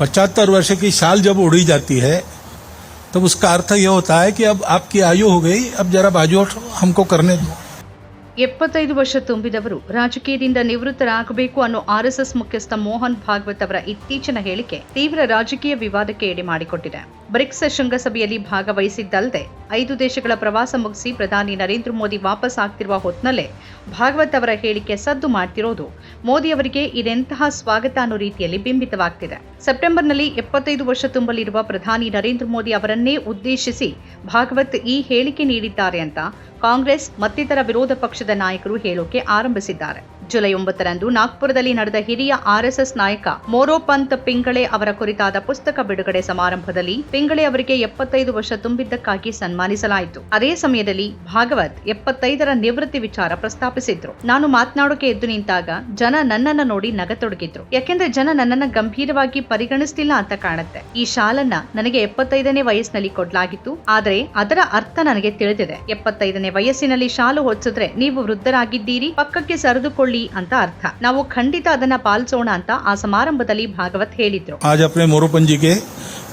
पचहत्तर वर्ष की साल जब उड़ी जाती है तब उसका अर्थ ये होता है कि अब आपकी आयु हो गई अब जरा बाजू हटो, हमको करने दो ಎಪ್ಪತ್ತೈದು ವರ್ಷ ತುಂಬಿದವರು ರಾಜಕೀಯದಿಂದ ನಿವೃತ್ತರಾಗಬೇಕು ಅನ್ನೋ ಆರ್ಎಸ್ಎಸ್ ಮುಖ್ಯಸ್ಥ ಮೋಹನ್ ಭಾಗವತ್ ಅವರ ಇತ್ತೀಚಿನ ಹೇಳಿಕೆ ತೀವ್ರ ರಾಜಕೀಯ ವಿವಾದಕ್ಕೆ ಎಡೆ ಮಾಡಿಕೊಟ್ಟಿದೆ ಬ್ರಿಕ್ಸ್ ಶೃಂಗಸಭೆಯಲ್ಲಿ ಭಾಗವಹಿಸಿದ್ದಲ್ಲದೆ ಐದು ದೇಶಗಳ ಪ್ರವಾಸ ಮುಗಿಸಿ ಪ್ರಧಾನಿ ನರೇಂದ್ರ ಮೋದಿ ವಾಪಸ್ ಆಗ್ತಿರುವ ಹೊತ್ನಲ್ಲೇ ಭಾಗವತ್ ಅವರ ಹೇಳಿಕೆ ಸದ್ದು ಮಾಡ್ತಿರೋದು ಮೋದಿ ಅವರಿಗೆ ಇದೆಂತಹ ಸ್ವಾಗತ ಅನ್ನೋ ರೀತಿಯಲ್ಲಿ ಬಿಂಬಿತವಾಗ್ತಿದೆ. ಸೆಪ್ಟೆಂಬರ್ನಲ್ಲಿ ಎಪ್ಪತ್ತೈದು ವರ್ಷ ತುಂಬಲಿರುವ ಪ್ರಧಾನಿ ನರೇಂದ್ರ ಮೋದಿ ಅವರನ್ನೇ ಉದ್ದೇಶಿಸಿ ಭಾಗವತ್ ಈ ಹೇಳಿಕೆ ನೀಡಿದ್ದಾರೆ ಅಂತ ಕಾಂಗ್ರೆಸ್ ಮತ್ತಿತರ ವಿರೋಧ ಪಕ್ಷದ ನಾಯಕರು ಹೇಳೋಕೆ ಆರಂಭಿಸಿದ್ದಾರೆ. ಜುಲೈ ಒಂಬತ್ತರಂದು ನಾಗ್ಪುರದಲ್ಲಿ ನಡೆದ ಹಿರಿಯ ಆರ್ಎಸ್ಎಸ್ ನಾಯಕ ಮೋರೋಪಂತ್ ಪಿಂಗಳೆ ಅವರ ಕುರಿತಾದ ಪುಸ್ತಕ ಬಿಡುಗಡೆ ಸಮಾರಂಭದಲ್ಲಿ ಪಿಂಗಳೆ ಅವರಿಗೆ ಎಪ್ಪತ್ತೈದು ವರ್ಷ ತುಂಬಿದ್ದಕ್ಕಾಗಿ ಸನ್ಮಾನಿಸಲಾಯಿತು. ಅದೇ ಸಮಯದಲ್ಲಿ ಭಾಗವತ್ ಎಪ್ಪತ್ತೈದರ ನಿವೃತ್ತಿ ವಿಚಾರ ಪ್ರಸ್ತಾಪಿಸಿದ್ರು. ನಾನು ಮಾತನಾಡೋಕೆ ಎದ್ದು ನಿಂತಾಗ ಜನ ನನ್ನನ್ನ ನೋಡಿ ನಗತೊಡಗಿದ್ರು. ಯಾಕೆಂದ್ರೆ ಜನ ನನ್ನನ್ನ ಗಂಭೀರವಾಗಿ ಪರಿಗಣಿಸ್ತಿಲ್ಲ ಅಂತ ಕಾಣುತ್ತೆ. ಈ ಶಾಲನ್ನ ನನಗೆ ಎಪ್ಪತ್ತೈದನೇ ವಯಸ್ಸಿನಲ್ಲಿ ಕೊಡ್ಲಾಗಿತ್ತು. ಆದರೆ ಅದರ ಅರ್ಥ ನನಗೆ ತಿಳಿದಿದೆ. ಎಪ್ಪತ್ತೈದನೇ ವಯಸ್ಸಿನಲ್ಲಿ ಶಾಲು ಹೊಚ್ಚಿದ್ರೆ ನೀವು ವೃದ್ಧರಾಗಿದ್ದೀರಿ. ಪಕ್ಕಕ್ಕೆ ಸರಿದುಕೊಳ್ಳಿ ಅಂತ ಅರ್ಥ ನಾವು ಖಂಡಿತ ಅದನ್ನ ಪಾಲಿಸೋಣ ಅಂತ ಆ ಸಮಾರಂಭದಲ್ಲಿ ಭಾಗವತ್ ಹೇಳಿದ್ರು आज अपने मोरोपन जी के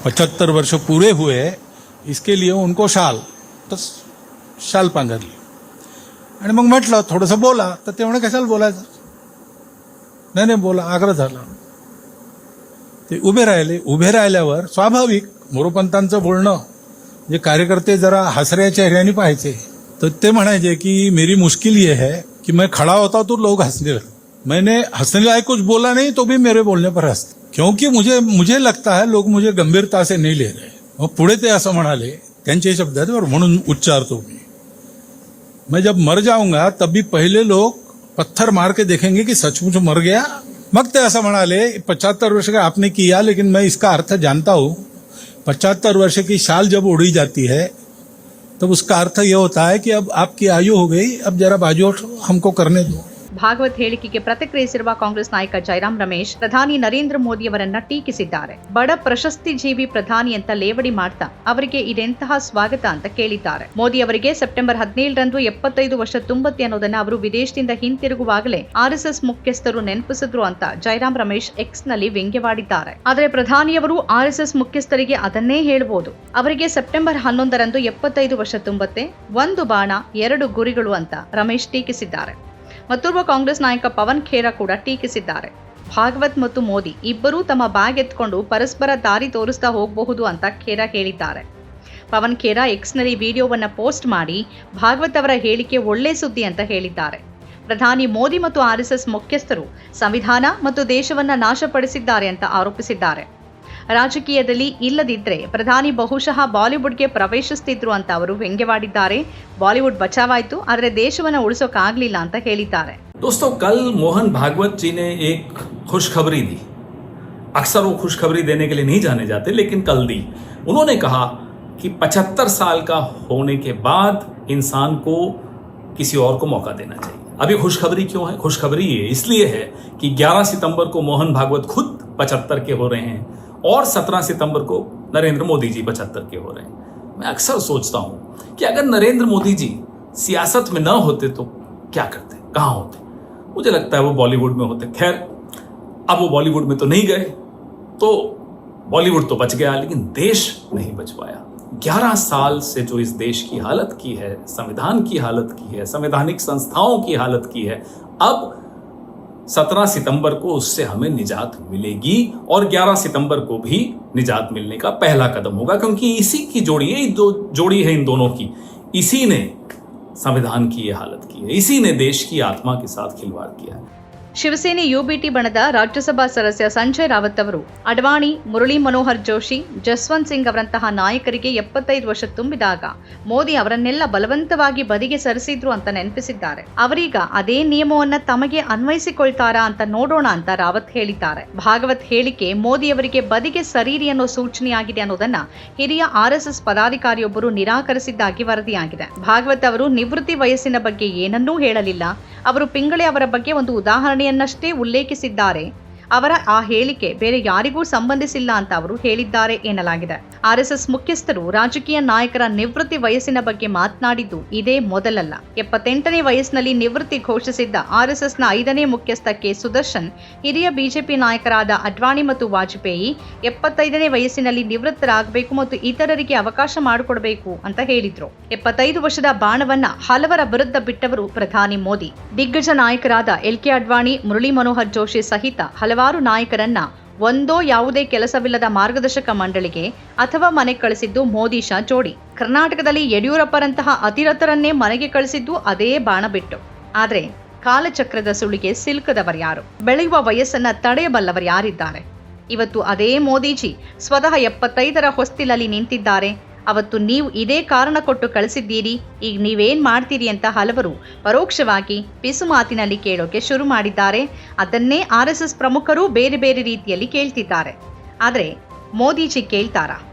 पचहत्तर वर्ष पूरे हुए इसके लिए उनको शाल तर शाल पांघरली आणि मग म्हटलं थोडंसं बोला तर ते म्हणे कशाला बोलायचं नाही नाही बोला आग्रह झाला ते उभे राहिले उभे राहिल्यावर स्वाभाविक मोरोपंतांचं बोलणं जे कार्यकर्ते जरा हसऱ्या चेहऱ्याने पाहायचे तर ते म्हणायचे की मेरी मुश्किल ये है कि मैं खड़ा होता तो लोग हंसने लगे। मैंने हंसने लायक कुछ बोला नहीं तो भी मेरे बोलने पर हँसते क्योंकि मुझे मुझे लगता है लोग मुझे गंभीरता से नहीं ले रहे। मग पुढे ते असं म्हणाले त्यांचे शब्द आहेत बरं म्हणून उच्चारतो मी मैं जब मर जाऊँगा, तब भी पहले लोग पत्थर मार के देखेंगे कि सचमुच मर गया। मग ते असं म्हणाले पचहत्तर वर्ष का आपने किया, लेकिन मैं इसका अर्थ जानता हूँ। पचहत्तर वर्ष की शाल जब उड़ी जाती है तब उसका अर्थ यह होता है कि अब आपकी आयु हो गई, अब जरा बाजू हमको करने दो। ಭಾಗವತ್ ಹೇಳಿಕೆಗೆ ಪ್ರತಿಕ್ರಿಯಿಸಿರುವ ಕಾಂಗ್ರೆಸ್ ನಾಯಕ ಜೈರಾಮ್ ರಮೇಶ್, ಪ್ರಧಾನಿ ನರೇಂದ್ರ ಮೋದಿ ಅವರನ್ನ ಟೀಕಿಸಿದ್ದಾರೆ. ಬಡ ಪ್ರಶಸ್ತಿ ಜೀವಿ ಪ್ರಧಾನಿ ಅಂತ ಲೇವಡಿ ಮಾಡ್ತಾ ಅವರಿಗೆ ಇದೆಂತಹ ಸ್ವಾಗತ ಅಂತ ಕೇಳಿದ್ದಾರೆ. ಮೋದಿ ಅವರಿಗೆ ಸೆಪ್ಟೆಂಬರ್ ಹದಿನೇಳರಂದು ಎಪ್ಪತ್ತೈದು ವರ್ಷ ತುಂಬತ್ತೆ ಅನ್ನೋದನ್ನ ಅವರು ವಿದೇಶದಿಂದ ಹಿಂತಿರುಗುವಾಗಲೇ ಆರ್ಎಸ್ಎಸ್ ಮುಖ್ಯಸ್ಥರು ನೆನಪಿಸಿದ್ರು ಅಂತ ಜೈರಾಮ್ ರಮೇಶ್ ಎಕ್ಸ್ನಲ್ಲಿ ವ್ಯಂಗ್ಯವಾಡಿದ್ದಾರೆ. ಆದರೆ ಪ್ರಧಾನಿಯವರು ಆರ್ಎಸ್ಎಸ್ ಮುಖ್ಯಸ್ಥರಿಗೆ ಅದನ್ನೇ ಹೇಳಬಹುದು ಅವರಿಗೆ ಸೆಪ್ಟೆಂಬರ್ ಹನ್ನೊಂದರಂದು ಎಪ್ಪತ್ತೈದು ವರ್ಷ ತುಂಬತ್ತೆ, ಒಂದು ಬಾಣ, ಎರಡು ಗುರಿಗಳು ಅಂತ ರಮೇಶ್ ಟೀಕಿಸಿದ್ದಾರೆ. ಮತ್ತೋರ್ವ ಕಾಂಗ್ರೆಸ್ ನಾಯಕ ಪವನ್ ಖೇರಾ ಕೂಡ ಟೀಕಿಸಿದ್ದಾರೆ. ಭಾಗವತ್ ಮತ್ತು ಮೋದಿ ಇಬ್ಬರೂ ತಮ್ಮ ಬ್ಯಾಗ್ ಎತ್ಕೊಂಡು ಪರಸ್ಪರ ದಾರಿ ತೋರಿಸ್ತಾ ಹೋಗಬಹುದು ಅಂತ ಖೇರಾ ಹೇಳಿದ್ದಾರೆ. ಪವನ್ ಖೇರಾ ಎಕ್ಸ್ನಲ್ಲಿ ವಿಡಿಯೋವನ್ನು ಪೋಸ್ಟ್ ಮಾಡಿ ಭಾಗವತ್ ಅವರ ಹೇಳಿಕೆ ಒಳ್ಳೆ ಸುದ್ದಿ ಅಂತ ಹೇಳಿದ್ದಾರೆ. ಪ್ರಧಾನಿ ಮೋದಿ ಮತ್ತು ಆರ್ಎಸ್ಎಸ್ ಮುಖ್ಯಸ್ಥರು ಸಂವಿಧಾನ ಮತ್ತು ದೇಶವನ್ನ ನಾಶಪಡಿಸಿದ್ದಾರೆ ಅಂತ ಆರೋಪಿಸಿದ್ದಾರೆ. ರಾಜಕೀಯದಲ್ಲಿ ಇಲ್ಲದಿದ್ರೆ ಪ್ರಧಾನಿ ಬಹುಶಃ ಬಾಲಿವುಡ್ಗೆ ಪ್ರವೇಶಿಸ್ತಿದ್ರು ಅಂತ ಅವರು ವ್ಯಂಗ್ಯವಾಡಿದ್ದಾರೆ ಬಾಲಿವುಡ್ ಬಚಾವಾಯ್ತು ಆದರೆ ದೇಶವನ್ನ ಉಳಿಸೋಕಾಗ್ಲಿಲ್ಲ ಅಂತ ಹೇಳಿದ್ದಾರೆ दोस्तों कल मोहन भागवत जी ने एक खुशखबरी दी अक्सर वो खुशखबरी देने के लिए नहीं जाने जाते लेकिन कल दी उन्होंने कहा कि 75 साल का होने के बाद इंसान को किसी और को मौका देना चाहिए अभी खुशखबरी क्यों है खुशखबरी ये इसलिए है कि 11 सितंबर को मोहन भागवत खुद 75 के हो रहे हैं और 17 सितंबर को नरेंद्र मोदी जी 75 के हो रहे हैं। मैं अक्सर सोचता हूँ कि अगर नरेंद्र मोदी जी सियासत में न होते तो क्या करते, कहाँ होते? मुझे लगता है वो बॉलीवुड में होते। खैर, अब वो बॉलीवुड में तो नहीं गए तो बॉलीवुड तो बच गया, लेकिन देश नहीं बच पाया 11 साल से जो इस देश की हालत की है, संविधान की हालत की है, संवैधानिक संस्थाओं की हालत की है, अब 17 सितंबर को उससे हमें निजात मिलेगी और 11 सितंबर को भी निजात मिलने का पहला कदम होगा, क्योंकि इसी की जोड़ी है दो जोड़ी है इन दोनों की। इसी ने संविधान की यह हालत की है, इसी ने देश की आत्मा के साथ खिलवाड़ किया है। ಶಿವಸೇನೆ ಯುಬಿಟಿ ಬಣದ ರಾಜ್ಯಸಭಾ ಸದಸ್ಯ ಸಂಜಯ್ ರಾವತ್ ಅವರು, ಅಡ್ವಾಣಿ ಮುರಳಿ ಮನೋಹರ್ ಜೋಶಿ, ಜಸ್ವಂತ್ ಸಿಂಗ್ ಅವರಂತಹ ನಾಯಕರಿಗೆ ಎಪ್ಪತ್ತೈದು ವರ್ಷ ತುಂಬಿದಾಗ ಮೋದಿ ಅವರನ್ನೆಲ್ಲ ಬಲವಂತವಾಗಿ ಬದಿಗೆ ಸರಿಸಿದ್ರು ಅಂತ ನೆನಪಿಸಿದ್ದಾರೆ. ಅವರೀಗ ಅದೇ ನಿಯಮವನ್ನ ತಮಗೆ ಅನ್ವಯಿಸಿಕೊಳ್ತಾರಾ ಅಂತ ನೋಡೋಣ ಅಂತ ರಾವತ್ ಹೇಳಿದ್ದಾರೆ. ಭಾಗವತ್ ಹೇಳಿಕೆ ಮೋದಿ ಅವರಿಗೆ ಬದಿಗೆ ಸರೀರಿ ಅನ್ನೋ ಸೂಚನೆಯಾಗಿದೆ ಅನ್ನೋದನ್ನ ಹಿರಿಯ ಆರ್ಎಸ್ಎಸ್ ಪದಾಧಿಕಾರಿಯೊಬ್ಬರು ನಿರಾಕರಿಸಿದ್ದಾಗಿ ವರದಿಯಾಗಿದೆ. ಭಾಗವತ್ ಅವರು ನಿವೃತ್ತಿ ವಯಸ್ಸಿನ ಬಗ್ಗೆ ಏನನ್ನೂ ಹೇಳಲಿಲ್ಲ. ಅವರು ಪಿಂಗಳೆ ಅವರ ಬಗ್ಗೆ ಒಂದು ಉದಾಹರಣೆಯನ್ನಷ್ಟೇ ಉಲ್ಲೇಖಿಸಿದ್ದಾರೆ. ಅವರ ಆ ಹೇಳಿಕೆ ಬೇರೆ ಯಾರಿಗೂ ಸಂಬಂಧಿಸಿಲ್ಲ ಅಂತ ಅವರು ಹೇಳಿದ್ದಾರೆ ಎನ್ನಲಾಗಿದೆ. ಆರ್ಎಸ್ಎಸ್ ಮುಖ್ಯಸ್ಥರು ರಾಜಕೀಯ ನಾಯಕರ ನಿವೃತ್ತಿ ವಯಸ್ಸಿನ ಬಗ್ಗೆ ಮಾತನಾಡಿದ್ದು ಇದೇ ಮೊದಲಲ್ಲ. ಎಪ್ಪತ್ತೆಂಟನೇ ವಯಸ್ಸಿನಲ್ಲಿ ನಿವೃತ್ತಿ ಘೋಷಿಸಿದ್ದ ಆರ್ಎಸ್ಎಸ್ನ ಐದನೇ ಮುಖ್ಯಸ್ಥ ಕೆ ಸುದರ್ಶನ್, ಹಿರಿಯ ಬಿಜೆಪಿ ನಾಯಕರಾದ ಅಡ್ವಾಣಿ ಮತ್ತು ವಾಜಪೇಯಿ ಎಪ್ಪತ್ತೈದನೇ ವಯಸ್ಸಿನಲ್ಲಿ ನಿವೃತ್ತರಾಗಬೇಕು ಮತ್ತು ಇತರರಿಗೆ ಅವಕಾಶ ಮಾಡಿಕೊಡಬೇಕು ಅಂತ ಹೇಳಿದ್ರು. ಎಪ್ಪತ್ತೈದು ವರ್ಷದ ಬಾಣವನ್ನ ಹಲವರ ವಿರುದ್ಧ ಬಿಟ್ಟವರು ಪ್ರಧಾನಿ ಮೋದಿ. ದಿಗ್ಗಜ ನಾಯಕರಾದ ಎಲ್ ಕೆ ಅಡ್ವಾಣಿ, ಮುರಳಿ ಮನೋಹರ್ ಜೋಶಿ ಸಹಿತ ಹಲವಾರು ನಾಯಕರನ್ನ ಒಂದೋ ಯಾವುದೇ ಕೆಲಸವಿಲ್ಲದ ಮಾರ್ಗದರ್ಶಕ ಮಂಡಳಿಗೆ ಅಥವಾ ಮನೆ ಕಳಿಸಿದ್ದು ಮೋದಿ ಶಾ ಜೋಡಿ. ಕರ್ನಾಟಕದಲ್ಲಿ ಯಡಿಯೂರಪ್ಪರಂತಹ ಅತಿರಥರನ್ನೇ ಮನೆಗೆ ಕಳಿಸಿದ್ದು ಅದೇ ಬಾಣ ಬಿಟ್ಟು ಆದರೆ ಕಾಲಚಕ್ರದ ಸುಳಿಗೆ ಸಿಲುಕದವರ್ಯಾರು ಬೆಳೆಯುವ ವಯಸ್ಸನ್ನ ತಡೆಯಬಲ್ಲವರು ಯಾರಿದ್ದಾರೆ? ಇವತ್ತು ಅದೇ ಮೋದಿಜಿ ಸ್ವತಃ ಎಪ್ಪತ್ತೈದರ ಹೊಸ್ತಿಲಲ್ಲಿ ನಿಂತಿದ್ದಾರೆ. ಅವತ್ತು ನೀವು ಇದೇ ಕಾರಣ ಕೊಟ್ಟು ಕಳಿಸಿದ್ದೀರಿ. ಈಗ ನೀವೇನ್ ಮಾಡ್ತೀರಿ ಅಂತ ಹಲವರು ಪರೋಕ್ಷವಾಗಿ ಪಿಸು ಮಾತಿನಲ್ಲಿ ಕೇಳೋಕೆ ಶುರು ಮಾಡಿದ್ದಾರೆ. ಅದನ್ನೇ ಆರ್ ಎಸ್ ಎಸ್ ಪ್ರಮುಖರು ಬೇರೆ ಬೇರೆ ರೀತಿಯಲ್ಲಿ ಕೇಳ್ತಿದ್ದಾರೆ. ಆದರೆ ಮೋದಿಜಿ ಕೇಳ್ತಾರಾ?